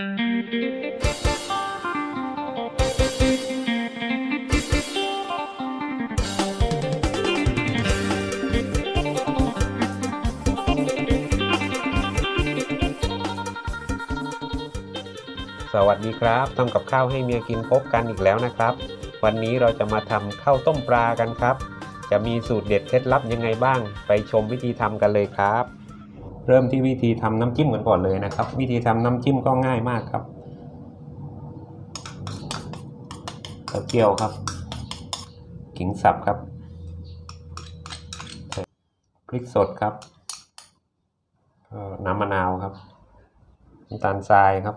สวัสดีครับทำกับข้าวให้เมียกินพบกันอีกแล้วนะครับ วันนี้เราจะมาทำข้าวต้มปลากันครับ จะมีสูตรเด็ดเคล็ดลับยังไงบ้าง ไปชมวิธีทำกันเลยครับ เริ่มที่วิธีทำน้ำจิ้มกันก่อนเลยนะครับ วิธีทำน้ำจิ้มก็ง่ายมากครับกระเจียวครับขิงสับครับพริกสดครับน้ำมะนาวครับน้ำตาลทรายครับ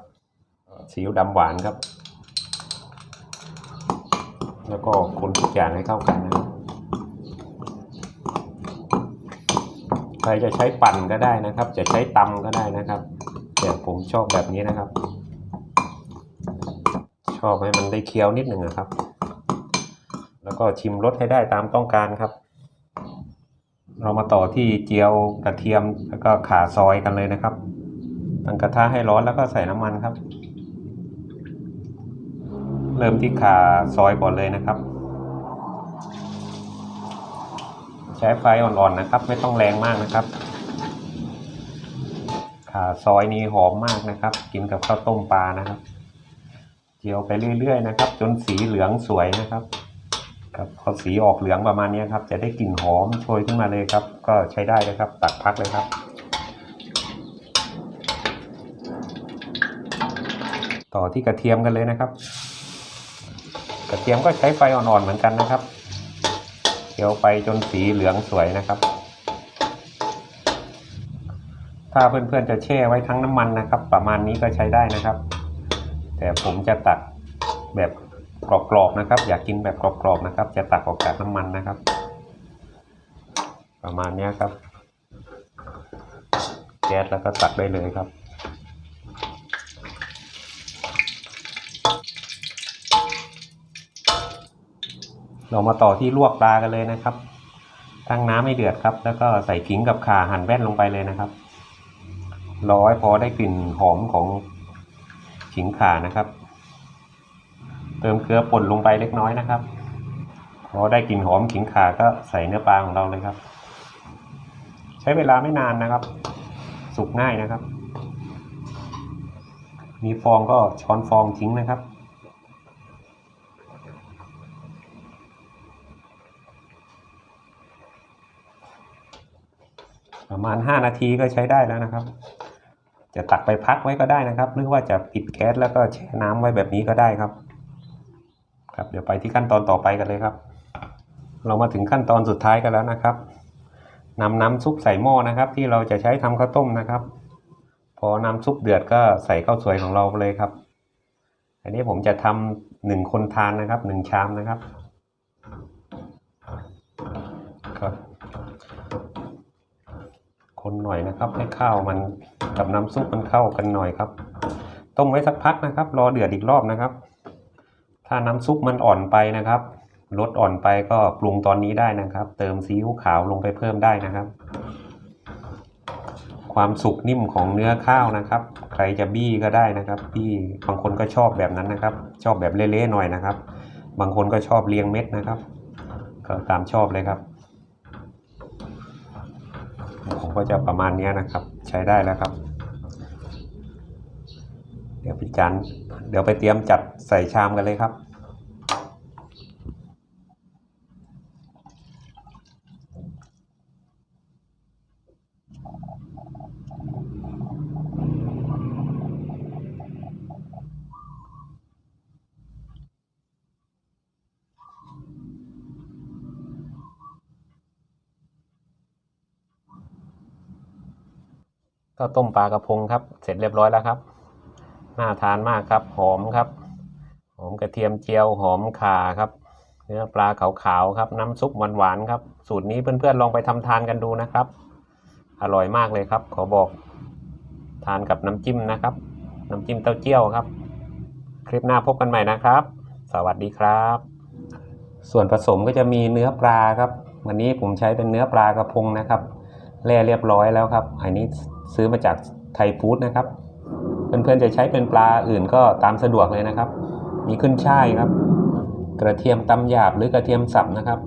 ซีอิ๊วดำหวานครับ แล้วก็คนทุกอย่างให้เข้ากันนะครับ ใครจะใช้ปั่นก็ได้นะครับ จะใช้ตำก็ได้นะครับ แต่ผมชอบแบบนี้นะครับ ชอบให้มันได้เคี้ยวนิดหนึ่งนะครับ แล้วก็ชิมรสให้ได้ตามต้องการครับ เรามาต่อที่เจียวกระเทียมแล้วก็ขาซอยกันเลยนะครับตั้งกระทะให้ร้อนแล้วก็ใส่น้ำมันครับ เริ่มที่ขาซอยก่อนเลยนะครับ ใช้ไฟอ่อนๆนะครับ ไม่ต้องแรงมากนะครับขาซอยนี้หอมมากนะครับ กินกับข้าวต้มปลานะครับเจียวไปเรื่อยๆนะครับ จนสีเหลืองสวยนะครับครับพอสีออกเหลืองประมาณนี้ครับ จะได้กลิ่นหอมโชยขึ้นมาเลยครับ ก็ใช้ได้เลยครับ ตักพักเลยครับ ต่อที่กระเทียมกันเลยนะครับ กระเทียมก็ใช้ไฟอ่อนๆเหมือนกันนะครับ เคี่ยวไปจนสีเหลืองสวยนะครับ ถ้าเพื่อนๆจะแช่ไว้ทั้งน้ำมันนะครับ ประมาณนี้ก็ใช้ได้นะครับ แต่ผมจะตักแบบกรอบๆนะครับ อยากกินแบบกรอบๆนะครับ จะตักออกจากน้ำมันนะครับ ประมาณนี้ครับ แก๊สแล้วก็ตักได้เลยครับ เรามาต่อที่ลวกปลากันเลยนะครับ ตั้งน้ำให้เดือดครับ แล้วก็ใส่ขิงกับข่าหั่นแว่นลงไปเลยนะครับรอให้พอได้กลิ่นหอมของขิงข่านะครับ เติมเกลือป่นลงไปเล็กน้อยนะครับ พอได้กลิ่นหอมขิงข่าก็ใส่เนื้อปลาของเราเลยครับ ใช้เวลาไม่นานนะครับ สุกง่ายนะครับ มีฟองก็ช้อนฟองทิ้งนะครับ ประมาณ 5 นาทีก็ใช้ได้แล้วนะครับ จะตักไปพักไว้ก็ได้นะครับ หรือว่าจะปิดแก๊สแล้วก็แช่น้ำไว้แบบนี้ก็ได้ครับ ครับ เดี๋ยวไปที่ขั้นตอนต่อไปกันเลยครับ เรามาถึงขั้นตอนสุดท้ายกันแล้วนะครับนำน้ำซุปใส่หม้อนะครับ ที่เราจะใช้ทำข้าวต้มนะครับ พอน้ำซุปเดือดก็ใส่ข้าวสวยของเราไปเลยครับ อันนี้ผมจะทำหนึ่งคนทานนะครับหนึ่งชามนะครับครับ คนหน่อยนะครับ ให้ข้าวมันกับน้ำซุปมันเข้ากันหน่อยครับ ต้มไว้สักพักนะครับ รอเดือดอีกรอบนะครับ ถ้าน้ำซุปมันอ่อนไปนะครับลดอ่อนไปก็ปรุงตอนนี้ได้นะครับ เติมซีอิ๊วขาวลงไปเพิ่มได้นะครับ ความสุกนิ่มของเนื้อข้าวนะครับ ใครจะบี้ก็ได้นะครับ บี้บางคนก็ชอบแบบนั้นนะครับ ชอบแบบเละๆหน่อยนะครับ บางคนก็ชอบเรียงเม็ดนะครับ ก็ตามชอบเลยครับ ผม ก็จะประมาณนี้นะครับ ใช้ได้แล้วครับ เดี๋ยวไปจานเดี๋ยวไปเตรียมจัดใส่ชามกันเลยครับ ก็ต้มปลากระพงครับ เสร็จเรียบร้อยแล้วครับ น่าทานมากครับ หอมครับ หอมกระเทียมเจียวหอมข่าครับ เนื้อปลาขาวๆครับ น้ำซุปหวานๆครับ สูตรนี้เพื่อนๆลองไปทำทานกันดูนะครับ อร่อยมากเลยครับ ขอบอก ทานกับน้ำจิ้มนะครับ น้ำจิ้มเต้าเจี้ยวครับ คลิปหน้าพบกันใหม่นะครับ สวัสดีครับ ส่วนผสมก็จะมีเนื้อปลาครับ วันนี้ผมใช้เป็นเนื้อปลากระพงนะครับ แล่เรียบร้อยแล้วครับ อันนี้ซื้อมาจากไทยฟู้ดนะครับ เพื่อนๆจะใช้เป็นปลาอื่นก็ตามสะดวกเลยนะครับ มีขึ้นช่ายครับ กระเทียมตำหยาบหรือกระเทียมสับนะครับ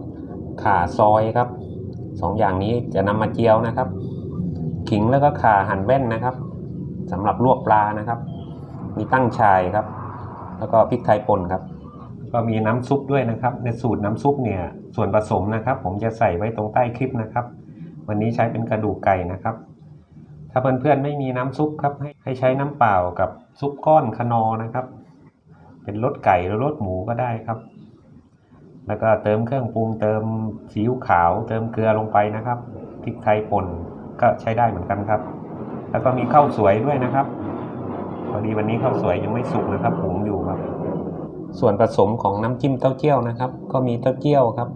ข่าซอยครับสองอย่างนี้จะนำมาเจียวนะครับ ขิงแล้วก็ข่าหั่นแว่นนะครับสำหรับลวกปลานะครับ มีตั้งชายครับ แล้วก็พริกไทยป่นครับ ก็มีน้ำซุปด้วยนะครับ ในสูตรน้ำซุปเนี่ยส่วนผสมนะครับ ผมจะใส่ไว้ตรงใต้คลิปนะครับ วันนี้ใช้เป็นกระดูกไก่นะครับ ถ้าเพื่อนๆไม่มีน้ำซุปครับให้ให้ใช้น้ำเปล่ากับซุปก้อนคนอนะครับ เป็นรสไก่หรือรสหมูก็ได้ครับ แล้วก็เติมเครื่องปรุงเติมซีอิ๊วขาว เติมเกลือลงไปนะครับพริกไทยป่นก็ใช้ได้เหมือนกันครับ แล้วก็มีข้าวสวยด้วยนะครับพอดีวันนี้ข้าวสวยยังไม่สุกนะครับหุงอยู่ครับ ส่วนผสมของน้ำจิ้มเต้าเจี้ยวนะครับ ก็มีเต้าเจี้ยวครับ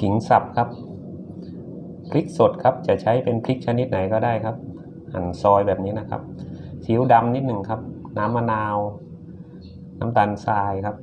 ขิงสับครับ พริกสดครับจะใช้เป็นพริกชนิดไหนก็ได้ครับ หั่นซอยแบบนี้นะครับซีอิ๊วดำนิดหนึ่งครับ น้ำมะนาว น้ำตาลทรายครับ